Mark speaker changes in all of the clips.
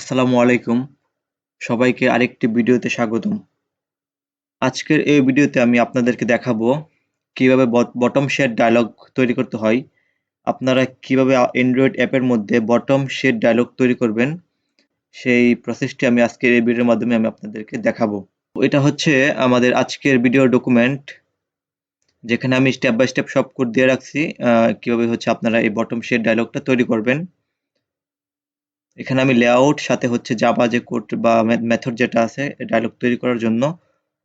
Speaker 1: আসসালামু আলাইকুম। সবাইকে আরেকটি ভিডিওতে স্বাগতম। আজকের এই ভিডিওতে আমি আপনাদেরকে দেখাবো কীভাবে বটম শেড ডায়লগ তৈরি করতে হয়। আপনারা কীভাবে অ্যান্ড্রয়েড অ্যাপের মধ্যে বটম শেড ডায়লগ তৈরি করবেন, সেই প্রসেসটি আমি আজকের এই ভিডিওর মাধ্যমে আমি আপনাদেরকে দেখাবো। এটা হচ্ছে আমাদের আজকের ভিডিও ডকুমেন্ট যেখানে আমি স্টেপ বাই স্টেপ সব কোড দিয়ে রাখছি কীভাবে হচ্ছে আপনারা এই বটম শেড ডায়লগটা তৈরি করবেন। এখানে আমি লেআউট সাথে হচ্ছে জাভা যে কোড বা মেথড যেটা আছে ডায়লগ তৈরি করার জন্য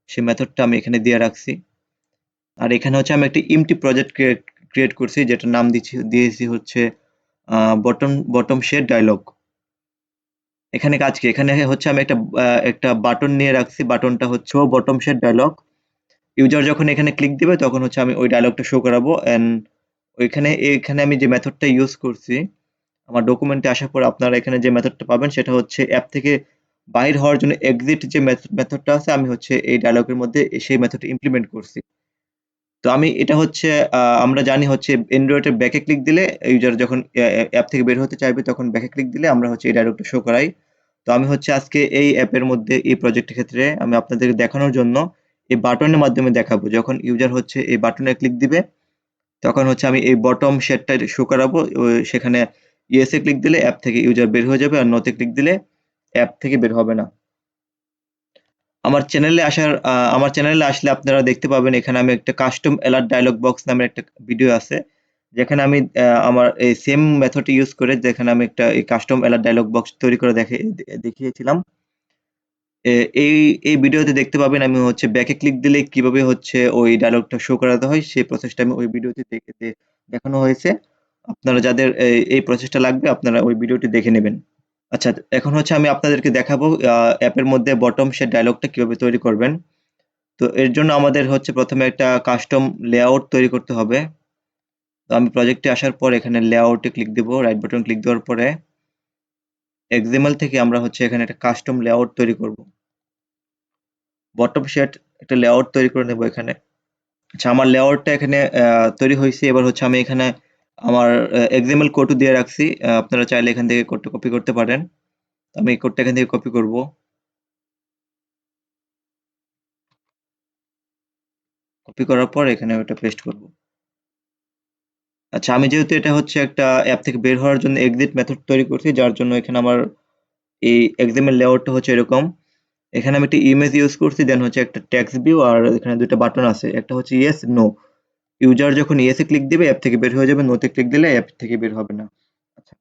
Speaker 1: সেই মেথডটা আমি এখানে দিয়ে রাখছি। আর এখানে হচ্ছে আমি একটি ইমটি প্রজেক্ট ক্রিয়েট করছি যেটা নাম দিচ্ছি, দিয়েছি হচ্ছে বটম বটম শেড ডায়লগ এখানে কাজ কি? এখানে হচ্ছে আমি একটা একটা বাটন নিয়ে রাখছি বাটনটা হচ্ছে বটম শেড ডায়লগ ইউজার যখন এখানে ক্লিক দিবে, তখন হচ্ছে আমি ওই ডায়লগটা শো করাবো। অ্যান্ড ওইখানে, এখানে আমি যে মেথডটা ইউজ করছি আমার ডকুমেন্টে আসার পর আপনারা এখানে যে মেথডটা পাবেন সেটা হচ্ছে অ্যাপ থেকে বাইর হওয়ার জন্য এক্সিট যে মেথডটা আছে, আমি হচ্ছে এই ডায়লগের মধ্যে সেই মেথডটা ইমপ্লিমেন্ট করছি। তো আমি এটা হচ্ছে আমরা জানি হচ্ছে অ্যান্ড্রয়েডের ব্যাকে ক্লিক দিলে ইউজার যখন অ্যাপ থেকে বের হতে চাইবে তখন ব্যাকে ক্লিক দিলে আমরা হচ্ছে এই ডায়লগটা শো করাই। তো আমি হচ্ছে আজকে এই অ্যাপের মধ্যে, এই প্রজেক্টের ক্ষেত্রে আমি আপনাদেরকে দেখানোর জন্য এই বাটনের মাধ্যমে দেখাবো। যখন ইউজার হচ্ছে এই বাটনে ক্লিক দিবে, তখন হচ্ছে আমি এই বটম শেডটা শো করাবো। সেখানে ইয়েসে ক্লিক দিলে অ্যাপ থেকে ইউজার বের হয়ে যাবে আর নোতে ক্লিক দিলে অ্যাপ থেকে বের হবে না। আমার চ্যানেলে আসার আমার চ্যানেলে আসলে আপনারা দেখতে পাবেন এখানে আমি একটা কাস্টম অ্যালার্ট ডায়লগ বক্স নামের একটা ভিডিও আছে, যেখানে আমি আমার এই সেম মেথডটি ইউজ করে যেখানে আমি একটা এই কাস্টম অ্যালার্ট ডায়লগ বক্স তৈরি করে দেখে, দেখিয়েছিলাম। এই এই ভিডিওতে দেখতে পাবেন আমি হচ্ছে ব্যাকে ক্লিক দিলে কীভাবে হচ্ছে ওই ডায়লগটা শো করাতে হয়, সেই প্রসেসটা আমি ওই ভিডিওতে দেখানো হয়েছে। আপনারা যাদের এই প্রসেসটা লাগবে, আপনারা ওই ভিডিওটি দেখে নেবেন। আচ্ছা এখন হচ্ছে আমি আপনাদেরকে দেখাবো অ্যাপের মধ্যে বটম শেড ডায়লগটা কীভাবে তৈরি করবেন। তো এর জন্য আমাদের হচ্ছে প্রথমে একটা কাস্টম লেআউট তৈরি করতে হবে। তো আমি প্রজেক্টে আসার পর এখানে লেআউটে ক্লিক দেবো রাইট বাটন ক্লিক দেওয়ার পরে এক্সএমএল থেকে আমরা হচ্ছে এখানে একটা কাস্টম লেআউট তৈরি করব। বটম শেড একটা লেআউট তৈরি করে নেব এখানে। আচ্ছা আমার লেআউটটা এখানে তৈরি হয়েছে। এবার হচ্ছে আমি এখানে আমার এক্সাম্পল কোডও দিয়ে রাখছি। আপনারা চাইলে এখান থেকে কোডটা কপি করতে পারেন। আমি এই কোডটা এখান থেকে কপি করব। কপি করার পর এখানে ওটা পেস্ট করব। আচ্ছা আমি যেহেতু এটা হচ্ছে একটা অ্যাপ থেকে বের হওয়ার জন্য এক্সিট মেথড তৈরি করছি, যার জন্য এখানে আমার এই এক্সামের লেআউটটা হচ্ছে এরকম। এখানে আমি একটা ইমেজ ইউজ করছি দেন হচ্ছে একটা টেক্সট ভিউ আর এখানে দুটো বাটন আছে। একটা হচ্ছে ইয়েস নো ইউজার যখন ইয়েসে ক্লিক দিবে অ্যাপ থেকে বের হয়ে যাবে। নোতে ক্লিক দিলে অ্যাপ থেকে বের হবে না। আচ্ছা।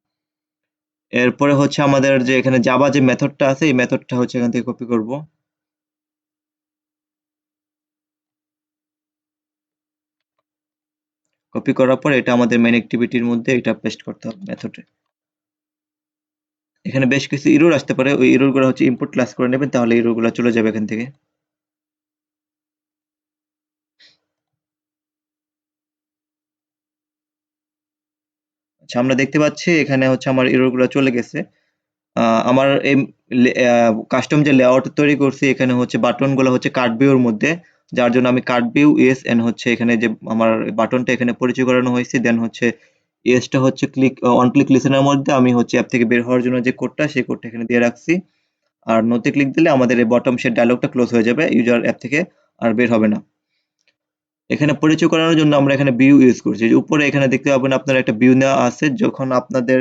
Speaker 1: এরপরে হচ্ছে আমাদের যে এখানে জাবা যে মেথডটা আছে, এই মেথডটা হচ্ছে এখান থেকে কপি করব। কপি করার পর এটা আমাদের মেন অ্যাক্টিভিটির মধ্যে এটা পেস্ট করতে হবে মেথডে এখানে বেশ কিছু ইরোর আসতে পারে। ওই ইরোরগুলো হচ্ছে ইনপুট ক্লাস করে নেবেন, তাহলে ইরোরগুলো চলে যাবে এখান থেকে। আচ্ছা আমরা দেখতে পাচ্ছি এখানে হচ্ছে আমার এররগুলো চলে গেছে। আমার এই কাস্টম যে লেআউট তৈরি করছি, এখানে হচ্ছে বাটনগুলো হচ্ছে কার্ড ভিউর মধ্যে, যার জন্য আমি কার্ড ভিউ এস এন হচ্ছে এখানে যে আমার বাটনটা এখানে পরিচয় করানো হয়েছে দেন হচ্ছে এসটা হচ্ছে ক্লিক অন ক্লিক লিসেনের মধ্যে আমি হচ্ছে অ্যাপ থেকে বের হওয়ার জন্য যে কোডটা সেই কোডটা এখানে দিয়ে রাখছি। আর নোতে ক্লিক দিলে আমাদের এই বটম শেড ডায়লগটা ক্লোজ হয়ে যাবে ইউজার অ্যাপ থেকে, আর বের হবে না। এখানে পরিচয় করানোর জন্য আমরা এখানে ভিউ ইউজ করছি। উপরে এখানে দেখতে পাবেন আপনার একটা ভিউ নেওয়া আছে। যখন আপনাদের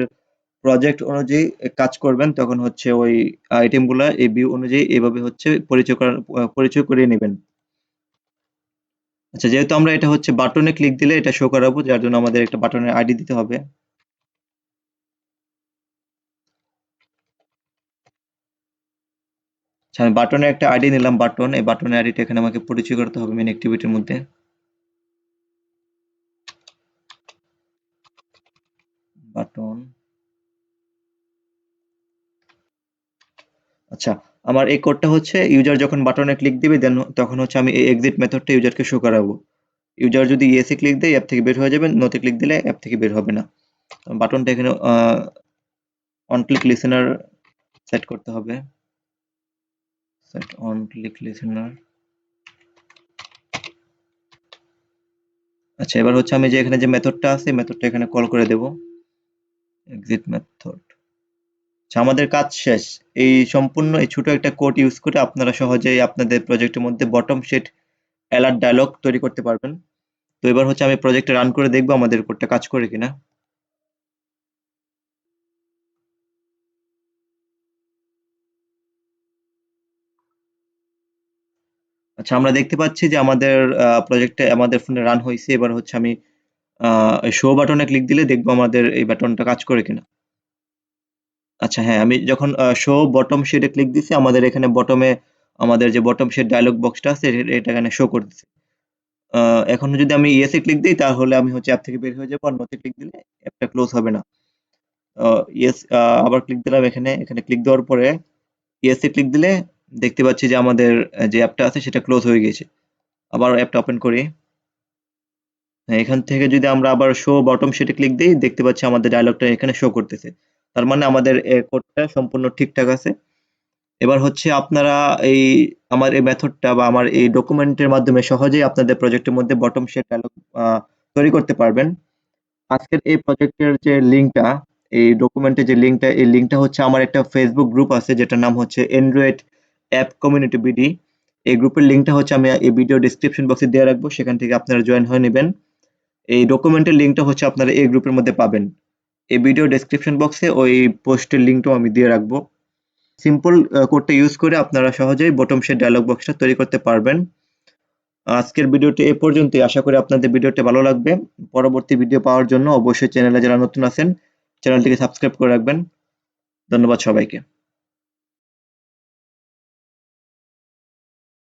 Speaker 1: প্রজেক্ট অনুযায়ী কাজ করবেন, তখন হচ্ছে ওই আইটেমগুলো এই ভিউ অনুযায়ী এভাবে হচ্ছে পরিচয় করার পরিচয় করিয়ে নেবেন। আচ্ছা যেহেতু আমরা এটা হচ্ছে বাটনে ক্লিক দিলে এটা শো করাবো, যার জন্য আমাদের একটা বাটনের আইডি দিতে হবে। আচ্ছা আমি বাটনে একটা আইডি নিলাম বাটন এই বাটনের আইডিটা এখানে আমাকে পরিচয় করতে হবে মেন অ্যাক্টিভিটির মধ্যে। বাটন আচ্ছা আমার এই কোডটা হচ্ছে ইউজার যখন বাটনে ক্লিক দিবে দেন তখন হচ্ছে আমি এই এক্সিট মেথডটা ইউজারকে শো করাবো। ইউজার যদি ইয়েসে ক্লিক দেয় অ্যাপ থেকে বের হয়ে যাবেন নোতে ক্লিক দিলে অ্যাপ থেকে বের হবে না। বাটনটা এখানে অন ক্লিক লিসেনার সেট করতে হবে। সেট অন ক্লিক লিসেনার আচ্ছা এবার হচ্ছে আমি যে এখানে যে মেথডটা আছে মেথডটা এখানে কল করে দেবো। এক্সিট মেথড আচ্ছা আমাদের কাজ শেষ। এই সম্পূর্ণ, এই ছোট একটা কোড ইউজ করে আপনারা সহজেই আপনাদের প্রজেক্টের মধ্যে বটম শেড অ্যালার্ট ডায়লগ তৈরি করতে পারবেন। তো এবার হচ্ছে আমি প্রজেক্টটা রান করে দেখব আমাদের কোডটা কাজ করে কিনা। আচ্ছা আমরা দেখতে পাচ্ছি যে আমাদের প্রজেক্টে আমাদের ফোনে রান হয়েছে এবার হচ্ছে আমি শো বাটনে ক্লিক দিলে দেখব আমাদের এই বাটনটা কাজ করে কিনা। আচ্ছা হ্যাঁ আমি যখন শো বটম শেডে ক্লিক দিছি, আমাদের এখানে বটমে আমাদের যে বটম শেড ডায়লগ বক্সটা আছে এটা এখানে শো করতেছে এখন যদি আমি ইয়েসে ক্লিক দিই, তাহলে আমি হচ্ছে অ্যাপ থেকে বের হয়ে যাব, আর নোতে ক্লিক দিলে অ্যাপটা ক্লোজ হবে না। ইয়েস আবার ক্লিক দিলাম এখানে এখানে ক্লিক দেওয়ার পরে ইয়েসে ক্লিক দিলে দেখতে পাচ্ছি যে আমাদের যে অ্যাপটা আছে, সেটা ক্লোজ হয়ে গেছে আবার অ্যাপটা ওপেন করি। এখান থেকে যদি আমরা আবার শো বটম শেডে ক্লিক দিই, দেখতে পাচ্ছি আমাদের ডায়লগটা এখানে শো করতেছে। তার মানে আমাদের কোডটা সম্পূর্ণ ঠিকঠাক আছে। এবার হচ্ছে আপনারা এই আমার এই মেথডটা বা আমার এই ডকুমেন্টের মাধ্যমে সহজেই আপনাদের প্রজেক্টের মধ্যে বটম শেড ডায়লগ তৈরি করতে পারবেন। আজকের এই প্রজেক্টের যে লিঙ্কটা এই ডকুমেন্টের যে লিঙ্কটা এই লিঙ্কটা হচ্ছে আমার একটা ফেসবুক গ্রুপ আছে, যেটার নাম হচ্ছে অ্যান্ড্রয়েড অ্যাপ কমিউনিটি বিডি এই গ্রুপের লিঙ্কটা হচ্ছে আমি এই ভিডিও ডিসক্রিপশন বক্সে দিয়ে রাখব, সেখান থেকে আপনারা জয়েন হয়ে নেবেন। এই ডকুমেন্টের লিঙ্কটা হচ্ছে আপনারা এই গ্রুপের মধ্যে পাবেন। এই ভিডিও ডেসক্রিপশন বক্সে ওই পোস্টের লিঙ্কটাও আমি দিয়ে রাখব। সিম্পল কোডটা ইউজ করে আপনারা সহজেই বটম শেড ডায়লগ বক্সটা তৈরি করতে পারবেন। আজকের ভিডিওটি এ পর্যন্তই। আশা করি আপনাদের ভিডিওটি ভালো লাগবে। পরবর্তী ভিডিও পাওয়ার জন্য অবশ্যই চ্যানেলে যারা নতুন আছেন চ্যানেলটিকে সাবস্ক্রাইব করে রাখবেন। ধন্যবাদ সবাইকে।